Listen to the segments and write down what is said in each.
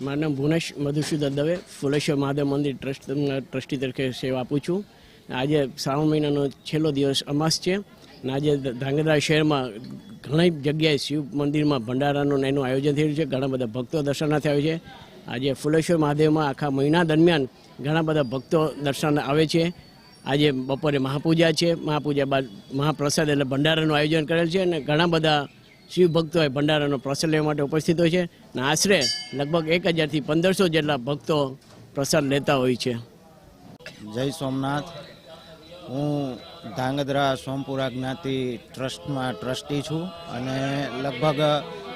મારું નામ ભુવનેશ મધુસૂદન દવે, ફુલેશ્વર મહાદેવ મંદિર ટ્રસ્ટ ટ્રસ્ટી તરીકે સેવા આપું છું. આજે શ્રાવણ મહિનાનો છેલ્લો દિવસ અમાસ છે અને આજે ધ્રાંગધ્રા શહેરમાં ઘણી જગ્યાએ શિવ મંદિરમાં ભંડારાનું એનું આયોજન થયું છે. ઘણા બધા ભક્તો દર્શનાર્થે આવે છે. આજે ફુલેશ્વર મહાદેવમાં આખા મહિના દરમિયાન ઘણા બધા ભક્તો દર્શન આવે છે. આજે બપોરે મહાપૂજા છે. મહાપૂજા બાદ મહાપ્રસાદ એટલે ભંડારાનું આયોજન કરેલ છે અને ઘણા બધા શિવ ભક્તો એ ભંડારાનો પ્રસાદ લેવા માટે ઉપસ્થિત હોય છે અને આશરે લગભગ એક હજારથી પંદરસો જેટલા ભક્તો પ્રસાદ લેતા હોય છે. જય સોમનાથ. હું ધાંગધ્રા સોમપુરા જ્ઞાતિ ટ્રસ્ટમાં ટ્રસ્ટી છું અને લગભગ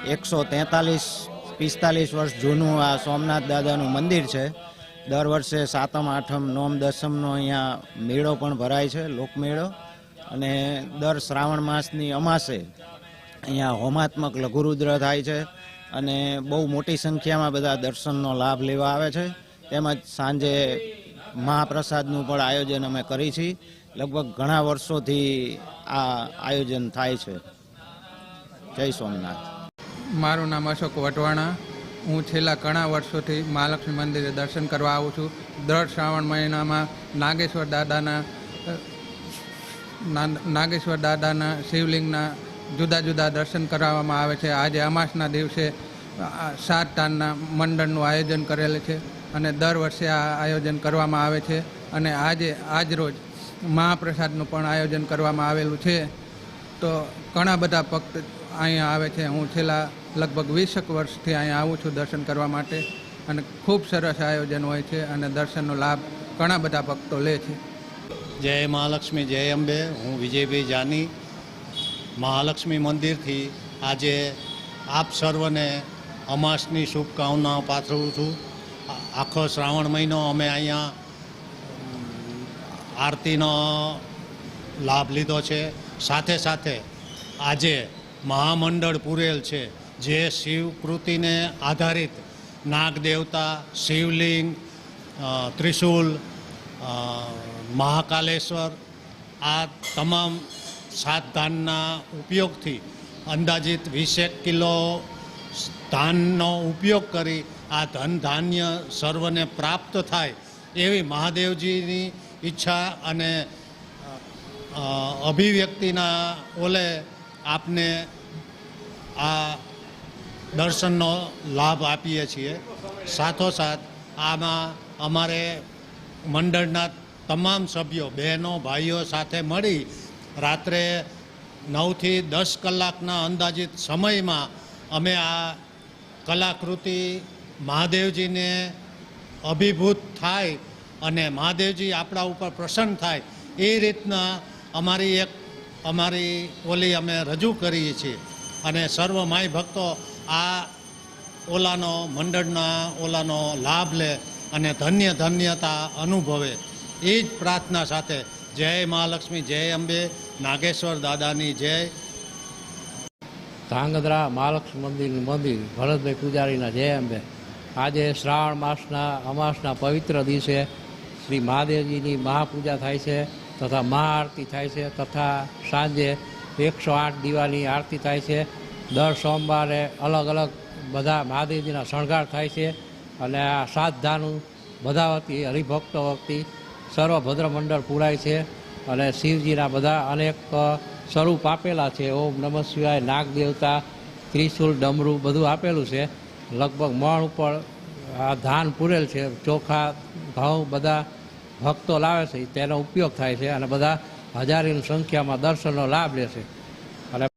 એકસો તેતાલીસ, પિસ્તાલીસ વર્ષ જૂનું આ સોમનાથ દાદાનું મંદિર છે. દર વર્ષે સાતમ, આઠમ, નોમ, દસમનો અહીંયા મેળો પણ ભરાય છે, લોકમેળો. અને દર શ્રાવણ માસની અમાસે અહીંયા હોમાત્મક લઘુરુદ્ર થાય છે અને બહુ મોટી સંખ્યામાં બધા દર્શનનો લાભ લેવા આવે છે. તેમજ સાંજે મહાપ્રસાદનું પણ આયોજન અમે કરી છીએ. લગભગ ઘણા વર્ષોથી આ આયોજન થાય છે. જય સોમનાથ. મારું નામ અશોક વટવાણા. હું છેલ્લા ઘણા વર્ષોથી મહાલક્ષ્મી મંદિરે દર્શન કરવા આવું છું. દર શ્રાવણ મહિનામાં નાગેશ્વર દાદાના નાગેશ્વર દાદાના શિવલિંગના જુદા જુદા દર્શન કરાવવામાં આવે છે. આજે અમાસના દિવસે સાત તાનના મંડળનું આયોજન કરેલ છે અને દર વર્ષે આ આયોજન કરવામાં આવે છે અને આજે આજ રોજ મહાપ્રસાદનું પણ આયોજન કરવામાં આવેલું છે. તો ઘણા બધા ભક્ત અહીંયા આવે છે. હું છેલ્લા લગભગ વીસેક વર્ષથી અહીંયા આવું છું દર્શન કરવા માટે અને ખૂબ સરસ આયોજન હોય છે અને દર્શનનો લાભ ઘણા બધા ભક્તો લે છે. જય મહાલક્ષ્મી, જય અંબે. હું વિજયભાઈ જાની. મહાલક્ષ્મી મંદિરથી આજે આપ સર્વને અમાસની શુભકામનાઓ પાથરું છું. આખો શ્રાવણ મહિનો અમે અહીંયા આરતીનો લાભ લીધો છે. સાથે સાથે આજે મહામંડળ પૂરેલ છે જે શિવ કૃતિને આધારિત નાગદેવતા, શિવલિંગ ત્રિશૂલ મહાકાલેશ્વર, આ તમામ સાત ધાનના ઉપયોગથી અંદાજિત વીસેક કિલો ધાનનો ઉપયોગ કરી આ ધન ધાન્ય સર્વને પ્રાપ્ત થાય એવી મહાદેવજીની ઈચ્છા અને અભિવ્યક્તિના ઓલે આપને આ દર્શનનો લાભ આપીએ છીએ. સાથોસાથ આમાં અમારે મંડળના તમામ સભ્યો, બહેનો, ભાઈઓ સાથે મળી રાત્રે નવથી દસ કલાકના અંદાજિત સમયમાં અમે આ કલાકૃતિ મહાદેવજીને અભિભૂત થાય અને મહાદેવજી આપણા ઉપર પ્રસન્ન થાય, એ રીતના અમારી એક, અમારી ઓલી અમે રજૂ કરીએ છીએ. અને સર્વ માય ભક્તો આ ઓલાનો, મંડળના ઓલાનો લાભ લે અને ધન્ય ધન્યતા અનુભવે. એ જ પ્રાર્થના સાથે જય મહાલક્ષ્મી, જય અંબે. નાગેશ્વર દાદાની જય. ધાંગધ્રા મહાલક્ષ્મી મંદિરનું મંદિર, ભરતભાઈ પૂજારીના જય અંબે. આજે શ્રાવણ માસના, અમાસના પવિત્ર દિવસે શ્રી મહાદેવજીની મહાપૂજા થાય છે, તથા મહાઆરતી થાય છે, તથા સાંજે એકસો આઠ દીવાની આરતી થાય છે. દર સોમવારે અલગ અલગ બધા મહાદેવજીના શણગાર થાય છે, અને આ સાત ધાનું બધા વતી હરિભક્તો વતી સર્વભદ્ર મંડળ પૂરાય છે. અને શિવજીના બધા અનેક સ્વરૂપ આપેલા છે. ઓમ નમઃ શિવાય નાગ દેવતા ત્રિશુલ, ડમરું બધું આપેલું છે. લગભગ મણ ઉપર આ ધાન પૂરેલ છે. ચોખા, ઘઉં બધા ભક્તો લાવે છે. તેનો ઉપયોગ થાય છે અને બધા હજારીની સંખ્યામાં દર્શનનો લાભ લે છે.